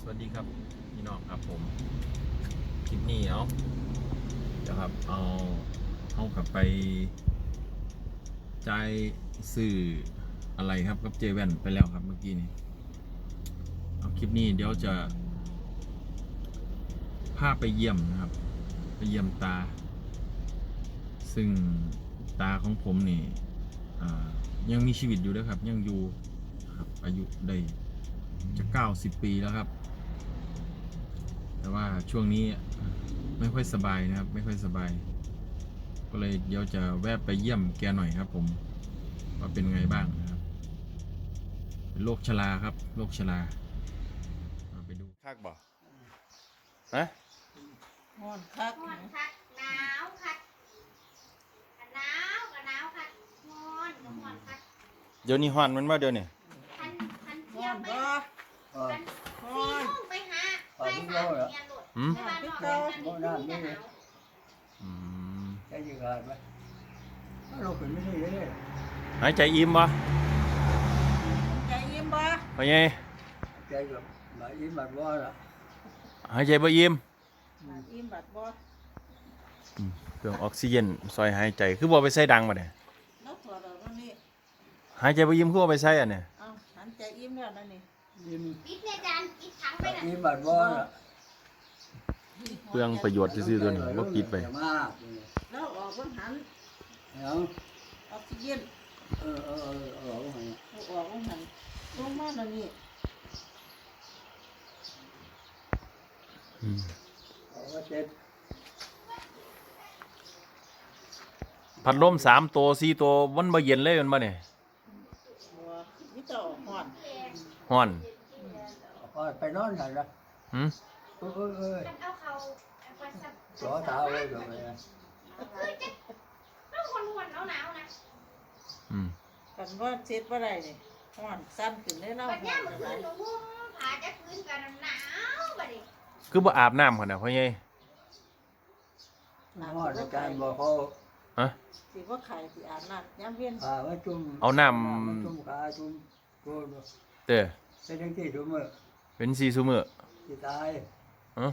สวัสดีครับพี่น้องครับผมคลิปนี้เอาเดี๋ยวครับเอาเอากลับไปจ่ายสื่ออะไรครับกับเจแวนไปแล้วครับเมื่อกี้นี้เอาคลิปนี้เดี๋ยวจะพาไปเยี่ยมนะครับ ไปเยี่ยมตา ซึ่งตาของผมนี่ยังมีชีวิตอยู่นะครับ ยังอยู่ครับอายุได้ จะ90ปีแล้วครับ แต่ว่าช่วงนี้ไม่ค่อยสบายนะครับ ไม่ค่อยสบาย ก็เลยเดี๋ยวจะแวะไปเยี่ยมแกหน่อยครับ ผมว่าเป็นไงบ้างนะครับเป็นโรคชราครับโรคชราเอาไปดูคากบ่ฮะงอนคักงอนคัดหนาวคัดกันหนาวกันหนาวคัดงอนก็งอนคัดเดี๋ยวนี้ฮอนมันว่าเดี๋ยวนี้คัน คันงเที่ยอวนไปบ่คันงสี่อนโมงไปหาไปหาเมียหลุดหืม ไปบ้านนอกกันนี่คือจะหนาวอืมใจยิงอะไรไหมเราเป็นไม่ได้เลยหายใจอิ่มบ่ใจยิ้มบ่ไปไงใจแบบมาอีมันว่าละหายใจบ่อิ่มยิ้มบัดบ่อืมเครื่องออกซิเจนซอยหายใจคือบ่ไปใส่ดังมาเนี่ยแล้วถอดออกแล้วนี่หายใจบ่อิ่มคือบ่ไปใส่อะเนี่ย เอาหันใจยิ้มแล้วนั่นนี่ยิ้มปิดเนี่ยจานปิดถังไปน่ะอีมันว่าละเปลืองประโยชน์ซื่อๆตัวนี้บ่ปิดไปมากแล้วออกเบิ่งหันเนาะออกซิเจนเออเออเออเออเอาออกเบิ่งหันลงมาแล้วนี่อืมเอาว่าเจ็ดพัดลมสามตัวสี่ตัวมันบ่เย็นเลยแมันบ่เนี่ยบัวมีแต่ออก หอนฮ้อนพอไปนอนไหนละหืมเออเออเออกันเอาเขาเอาไปสับสอตาไว้ตรงนี้คือจะต้องคนหวนหนาวหนาวๆนะอืมกันว่าเช็ดบ่ได้นี่หอนสั่นขึ้นได้แล้วบัดหเนี้อยนเมื่อคืหลานยหนูงุ้มผาจะคืนกันหนาวบัดนี้คือบ่อาบน้ำหั่นน่ะพ่อใหญ่นอนอาจารย์บอกเขาฮะสิว่าไข่สิอาบน้ำยามเวียนพามาจุ่มเอาน้จุ่มขาจุ่ม โกนำเด้อเป็นยังที่จุ่มมือเป็นซีซุมื้อที่ตายฮะ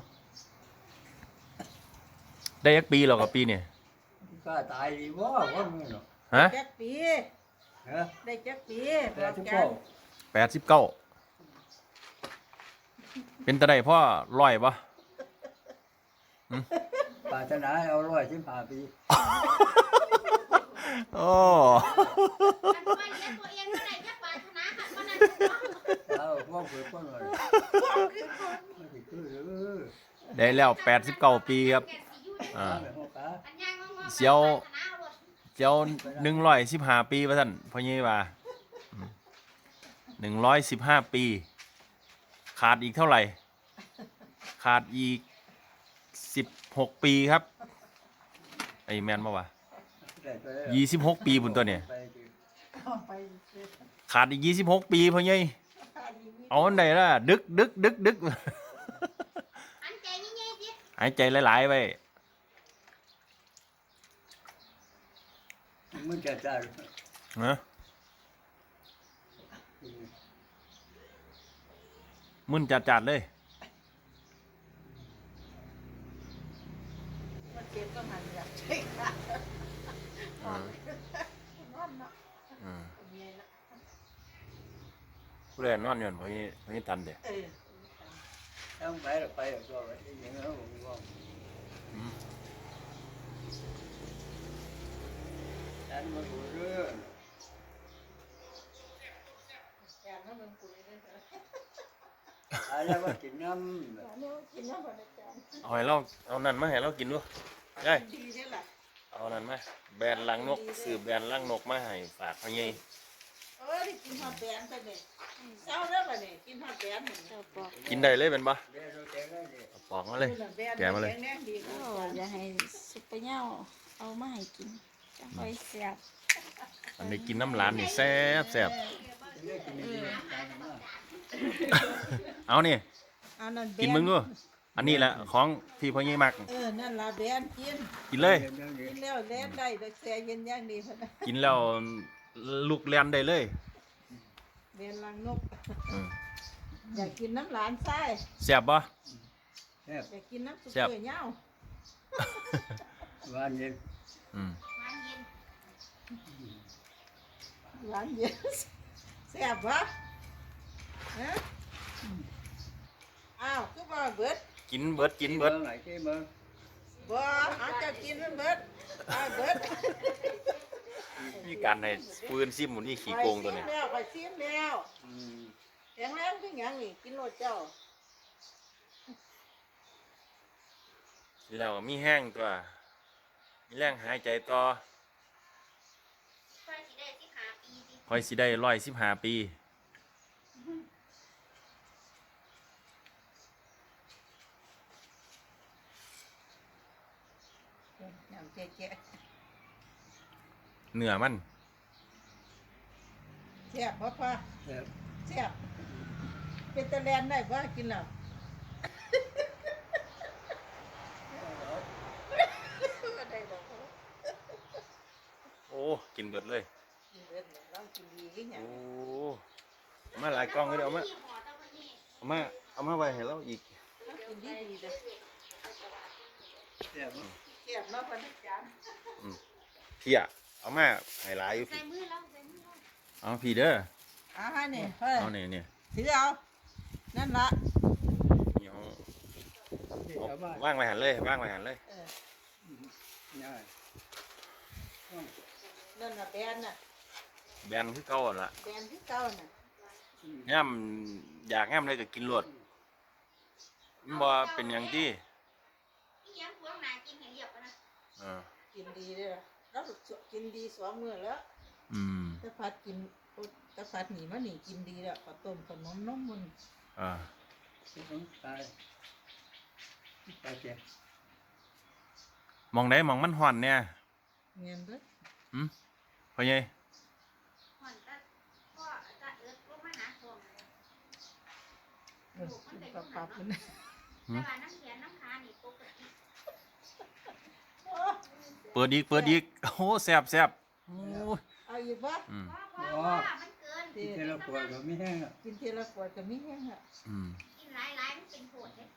ได้ยักปีแล้วกับปีนี่ก็ตายดีว่าว่ามึงเนาะฮะจักปีฮะได้จักปีแต่ที่กัพ่อนแปดสิบเก้าเป็นตะไดพ่อร้อยปะปรารถนาเอาร้อยสิบห้าปีโอ้กันว่าเลี้ยงตัวเองเมื่อไหร่จะปรารถนาหันมานั่นเนาะ เอาพวกเพื่อนคนเลยไม่ติดคือเออได้แล้วแปดสิบเก้าปีครับอ่า เสียว เจ้าหนึ่งร้อยสิบห้าปีว่าท่านพ่อใหญ่ว่าหนึ่งร้อยสิบห้าปี ขาดอีกเท่าไหร่ ขาดอีกสิบหกปีครับ ไอ้แมนมาวะยี่สิบหกปีพุ่นตัวเนี่ย ขาดอีกยี่สิบหกปีพ่อใหญ่เอาะดึกดึกดึกดึกอันใจยิ่ งๆสิหายใจหลายๆไว้มึงจะ ผู้ใดนอนอยู่นั่นพ่อใหญ่พ่อใหญ่ตันเด้ เออต้องไปหรอกไปหรอกก็ไปอย่างนี้แล้วผมว่าฉันมาดูเรื่องแกนน้ำมันปุ๋ยเลยค่ะอะไรว่ากินน้อันนี้กินน้ำมันอาจารย์เอาให้เราเอานั่นมาให้เรากินด้วยได้ ดีเด้อล่ะเอานั่นมาแบรนด์ลังนกซื้อแบรนด์ลังนกมาให้ฝากพ่อใหญ่ เออได้กินฮอดแบนไปเนี่ยเศร้าแล้วล่ะนี่กินฮอดแบนนี่เจ้าปอกกินได้เลยเป็นปะำเดี๋ยวเราแกงได้ดิเอาปอกมาเลย แกะมาเลยแน่ดีโอ้อย่าให้ซุปเปอร์เน่าเอามาให้กินจังไปเสียบอันนี้กินน้ำหลานนี่แซ่บแซ่บเรื่องกินดีๆตามมาเอานี่อันนั้นแบกินมึงด้วยอันนี้แหละของที่พ่อใหญ่มักเออ นั่นล่ะแบนกินกินเลยเรื่องนี้กินแล้วแล่นได้แต่แซ่เย็นอย่างดีพะนะ กินแล้ว ลูกเลียนได้เลยแบนลังนก อืมอยากกินน้ำหลานไส้แซ่บบ่ แซ่บอยากกินน้ำซุปแซ่บเปื่อยเหย้าหวานเย็นอืมมันเย็นหวานเย็นแซ่บวะฮะอ้าวคือบ่เบิดกินเบิดกินเบิด ไหนที่เมืองบ่เอาเจะกินมันเบิดเอาเบิด มีการให้ปืนซิมหมุนี่ขี้โกงตัวเนี้ยไปซิมแล้วไปซิมแล้วอืมแข็งแรงคือหยังนี่กินโลดเจ้าแล้วมีแห้งตัวมีแรงหายใจต่อไปสิได้ที่หาปีดิคอยสิได้ร้อยสิบห้าปียำแจ๊ะ เนื้อมันๆแซ่บบ่พ่อแซ่บแซ่บเป็นตะแลนได้บ่กินแล้วได้ดอกโอ้กินเบิดเลยกินเบิดแล้วเรากินดีคือหยังโอ้เอามาหลายกล้องเลยเดี๋ยวเอามาที่หอตะวันนี้เอามาเอามาไว้ให้เราอีกเรากินดีดีๆเด้อแซ่บเนอะแซ่บเนาะพันจานเพีย เอามาให้หลายอยู่ใส่พี่มือแล้วใส่มือแล้วเอาพี่เด้ออ่านี่เฮ้ยเอาเนี่ยเนี่ยถือเอา นั่นละนี่เอานี่เอาเอามาว่างไว้หันเลยว่างไว้หันเลยเออง่ายนั่นน่ะแบนน่ะแบนคือเก่าหั่นล่ะแบนที่เก่าน่ะย่ำอยากย่ำเลยก็กินรวดมันบ่เป็นอย่างที่อีหยังพวกนายกินให้เรียบอะนะเออกินดีเด้อ เรากินดีสองมื้อแล้วอืมถ้าพัดกินโอ๊ยถ้าพัดหนีมาหนีกินดีแล้วข้าวต้มขนมนมมันอ่าต้องตายตายแก่มองได้มองมันห่อนเนี่ยเงียนเด้อหืมพ่อใหญ่หอนตะพ่อตะเอิดลงมาหาของเออกินปลาปับมันแต่ว่าน้ำแข็งน้ำขานี่ปกติ เปิดอีกเปิดอีกโอ้โหแซ่บแซ่บโอ้ยเอาอีกปะอืมเพราะเพราะว่ามันเกินที่เทละขวดก็ไม่แห้งอะกินทีละขวดก็มีแห้งอะอืมกินหลายๆมันเป็นโผดเลย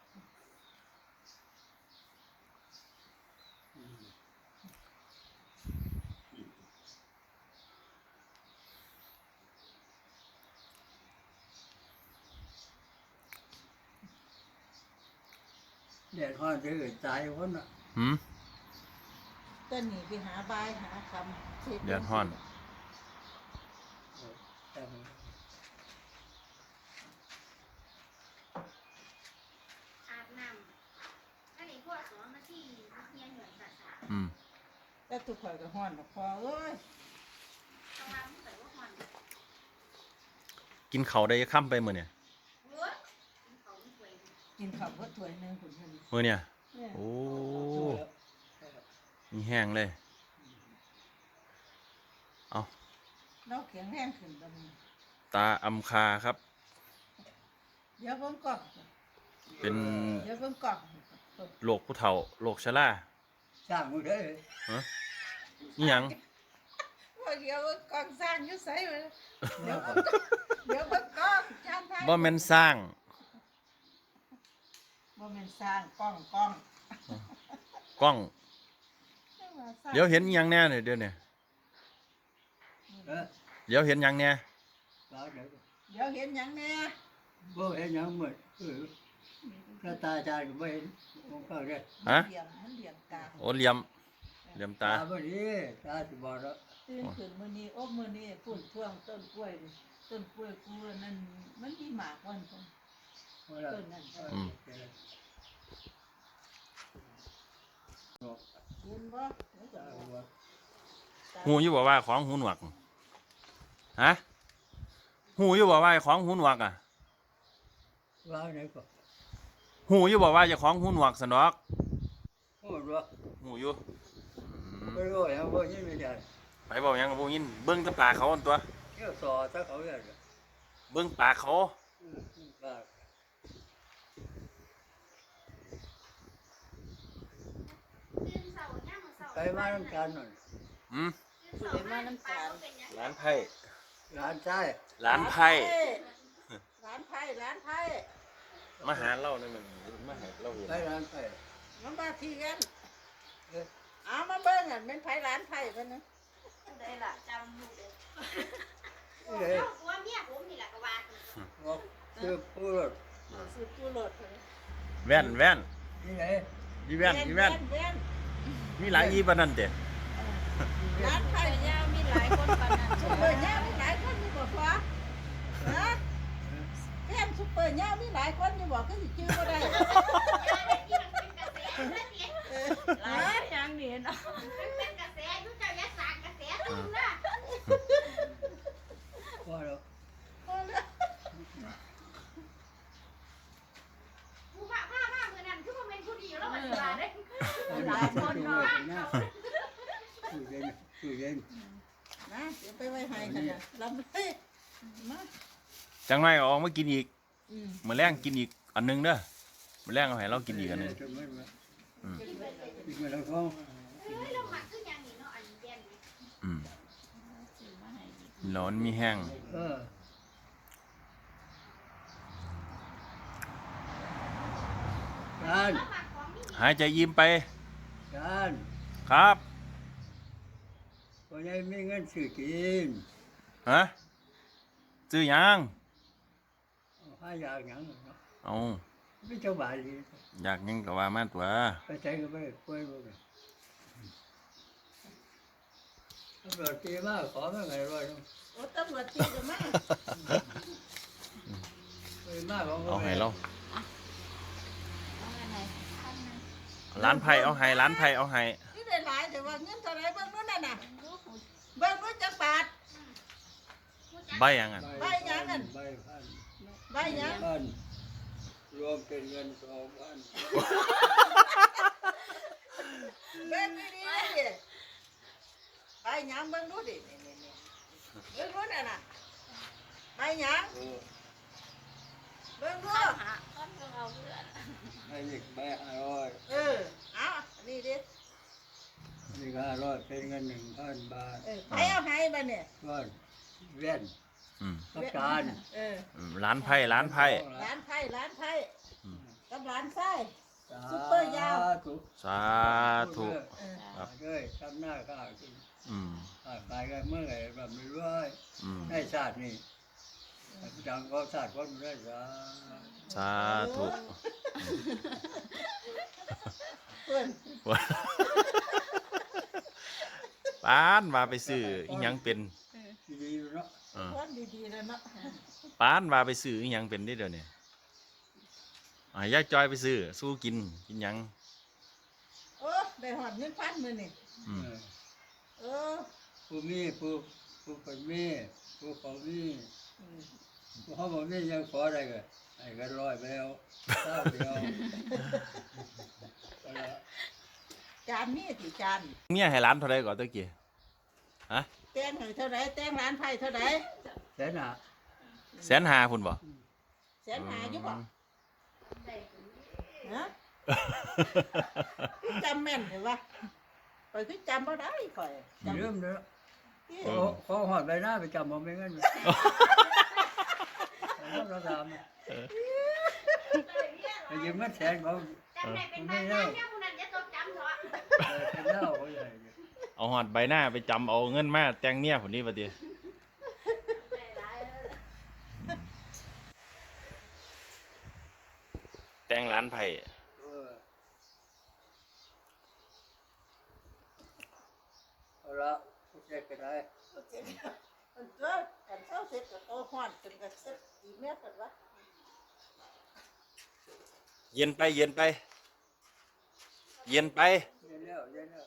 แดดร้อนจะเกิดตายคนอะหืม แต่หนีไปหาบายหาคำเช็แดดร้อนแต่อาบน้ำถ้าในพวกสองนาทีเฮียนเหมือนสัตว์อืมแต่ตุกข่อยก็ห้อนดอกพอเอ้ยตรงนั้นมันเกิดว่าหอนกินเขาวได้ค่ำไปมื้อเนี่ยเว้ยกินเขาไม่สวยกินข้าวก็ถ้วยหนึงคุณเพิ่นมื้อเนี่ย เนี่ยโอ้ มีแห้งเลย เอาเราแข็งแรงขึ้นตอนนี้ตาอำคาครับ เดี๋ยวเบิ่งก่อนเป็นเดี๋ยวเบิ่งก่อนโรคผู้เฒ่าโรคชราสร้างมือได้นี่หยังว่าเดี๋ยวเบิ่งก่อนสร้างอยู่ไสวะเดี๋ยวก่อนเดี๋ยวเบิ่งก่อนจานไทยบ่แม่นสร้างบ่แม่นสร้างกล้องกล้องกล้อง สร้างเดี๋ยวเห็นอิหยังแน่เนี่ยเดี๋ยวเนี่ยเออเดี๋ยวเห็นหยังแน่แล้วเดี๋ยวเดี๋ยวเห็นหยังแน่บ่เห็นหยังหมดเออถ้าตาจานก็ไม่เห็นมองเข้าได้ฮะมันเหลี่ยมมันเหลี่ยมตาโอ้เหลี่ยมเหลี่ยมตาตาบ่ดีตาสิบอดแล้วตื่นขึ้นมื้อนี้โอ้มื้อนี้พุ่นท่วงต้นกล้วยนี่ต้นกล้วยกูนั่นมันมีหมากวันพุ่นเวลาต้นนั้นอืมเห็นบ่ เดี๋ยวจะตาบอกว่าหูอยู่บ่ว่าของหูหนวกฮะหูอยู่บ่ว่าของหูหนวกอะว่าไหนก็หูอยู่บ่ว่าเจะของหูหนวกสนอกโอ้รู้หูอยู่อืมไม่รู้ยังบ่ยินไม่ได้ไปบอกหยังกับพวกยินเบิ้งแตะปากเขาอันตัวเที่ยวสอถ้าเขาอยากจะเบิ้งปากเขาอืมว่า ตื่นเสาร์ย่างมือเสาร์ ไปมาทำการหน่อยอืมตื่นเสาร์มาน้ำตาลเป็นยังร้านไผ่ร้านใต้ร้านไผ่ร้านไผ่พ่ร้านไพ่มาหาเล่านั่นมันมาหาเล่าเห็นไปร้านไปมันมาทีกันเอ้ยเอามาเบิ่งอะเป็นไพ่ร้านไพ่กันนะได้ละจำลูกเด้อนี่เลยเอาตัวเมียผมนี่แหละก็ว่าบอกคือพูดสุดกูโหลดเลยแว่นแว่นนี่ไหนยีแว่นยีแว่นแว่น มีหลายยีปานนั้นเด้ร้านไพ่ไปยาวมีหลายคนปานนั้นซุปเปอร์เน่ามีหลายคนอยู่บ่ฟ้าฮะแว่นซุปเปอร์เน่ามีหลายคนอยู่บ่ก็สิชื่อบ่ได้ยายได้ที่มันเป็นกระแสเลือดเสียเออหลายอย่างนี่เนาะมันเป็นกระแสอยุ่เจ้าอย่าสร้างกระแสตึงนะว่าเราผู้ว่าผ้าผ้ามือนั้นคือมันเป็นผู้ดีแล้วมันว่าได้ หลายคนเนาะนะตู้เย็นตู้เย็น นะเดี๋ยวไปไว้ให้กันนะลำเลยมาจังไรเอาออกมากินอีกอืมมื้อแรงกินอีกอันหนึงเด้อมื้อแรงเอาให้เรากินอีกอันหนึงอีกไม่ต้องท้องเฮ้ยเราหมักคืออย่างนี้เนาะอันเย็นอืมซื้อมาให้อีกร้อนมีแห้งเออจานเราหมักของนี่หายใจยิ้มไปจานครับพอยังมีเงินซื้อกิน ฮะซื้อหยังห้าอย่างหยังเอาไม่เจ้าบ่ายดีอยากหยังก็ว่ามาตัวไปใช้ก็ไปป่วยบ่กันตำรวจตีมากขอมาไงร้อยนึงโอ้ตำรวจตีกันมาไปมากของเอาให้เราเอาอันไหนพันหนึงร้านไผ่เอาให้ร้านไผ่เอาให้นี่ได้หลายแต่ว่าเงินเท่าไหรเบิ่งนู้นน่ะน่ะดูหูเบิ่งนู้นจักบาท ใบหยังอะใบหยังนั่นใบพันใบหยังพันรวมเป็นเงินสองพันเบิ่งดีๆดิใบหยังเบิ่งนู้นดินี่ๆๆเบิ่งนู้นน่ะน่ะใบหยังเออเบิ่งนู้ข้านหาต้นก็เอาเพื่อนให้อีกใบห้าร้อยเออเอาอันนี้ดินี่ก็ห้าร้อยเป็นเงินหนึ่งพันบาทเออไปเอาให้บัดเนี่ยก้อนเวียน อืมกับจานเอออืมร้านไผ่ร้านไผ่ร้านไผ่ร้านไผ่อืม กับร้านไส้ ซุซุปปเปเปออร์ร์ยายาววสาธุ เออครับเลยทำหน้าข้าวกินอืมข้าวขายกันเมื่อไหร่แบบไม่รู้ว่าอืมได้ชาตินี่จังก็ชาติคนได้ชาสาธุเพื่อนป้านว่าไปซื้ออีหยังเป็น ดีๆเนาะ เออ คนดีๆแล้วเนาะป้านว่าไปซื้ออีหยังเป็นได้เดี๋ยวนี้อะยายจอยไปซื้อสู้กินกินหยังโอ้ได้หอดเงินพันมือนี่อืมเออเออผู้มีผู้ผู้คนมีผู้เขามีอืมผู้เขาบอกมียังขออะไรกันไอ้กันร้อยไปแล้วเศร้าเดียวเอาละจานนี่สิจานเมียให้ร้านเท่าไรก่อนตะกี้ฮะ แตงให้เท่าไหรแตงร้านไผ่เท่าไหรแสนหาแสนหาพุ่นบ่แสนหาอยู่บ่ได้ฮะคือจำแม่นเห็นปะไปคือจำบ่ได้ข่อยจำเริ่มเนาะที่ขอขอหอดใบหน้าไปจำมาไม่งั้นเราทำไปยืมเงินแสนเขาจำได้เป็นบ้านงานเนี่ยผู้นั้นจะต้องจำเถอะเป็นเล่าเขาใหญ่ เอาหอดใบหน้าไปจำเอาเงินมาแต่งเมียพุ่นนี้บัดนี้ได้หลายเออแต่งร้านไผ่เออเอาละโอเคก็ได้มันเจ้ากันเช้าเสร็จก็โตฮ้อนจนก็เสร็จอีแม่กันวะเย็นไปเย็นไป เย็นไป เย็นแล้วเย็นแล้ว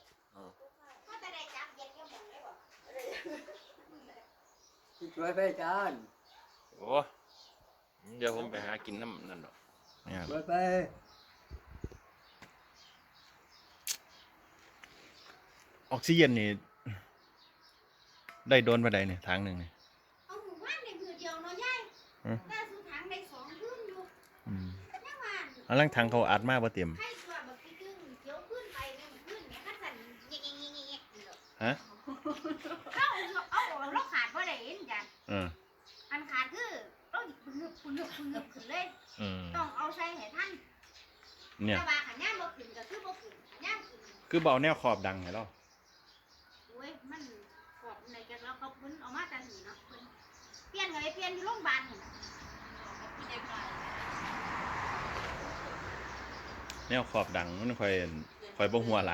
ก็จะได้จำเย็นก็หมดเลยบ่ ที่ ช่วยไปจานโอ้เดี๋ยวผมไปหากินน้ำนั่นดอกเนี่ยช่วยไปออกซิเจนนี่ได้โดนไปไดเนี่ยทางหนึ่งเนี่ยเอาหมู่บ้านในมือเดียวเนาะยายอืมแต่สุดทางในสองขึ้นอยู่อืมยังว่าอันลังทางเขาอัดมาบ่เต็มให้ตัวบักที่ตึ้งเดี๋ยวขึ้นไปเนี่ยขึ้นเนี่ยคันสั่นเงี้ยเงี้ยเงี้ยเงี้ยฮะเอาเอันขาดคือต้องดึกคุณนึกคุณนึกขึ้นเลยต้องเอาใส่ให้ท่านเนี่ยแาขันย่ามบกขึ้นก็คือบกขึ้นขันย่ามขึ้นคือเบาแนวขอบดังไงเราโอ้ยมันขอบในกันแล้วเขาพ้นออกมาจากหีเนาะเปลี่ยนไงเปลี่ยนอยู่โรงพยาบาลนี่ล่แนวขอบดังมันคอยคอยบ่หัวไหล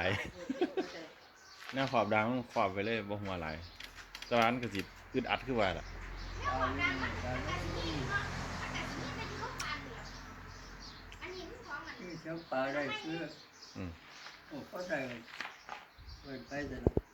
แนวขอบดังมันขอบไปเลยบ่หัวไหลายตอนนั้นก็สิอึดอัดขึ้นมาล่ะ อันนี้มันของอันคือเช้าปลาได้เพื่ออืมโอ้ก็ได้เปิดไปแต่ละ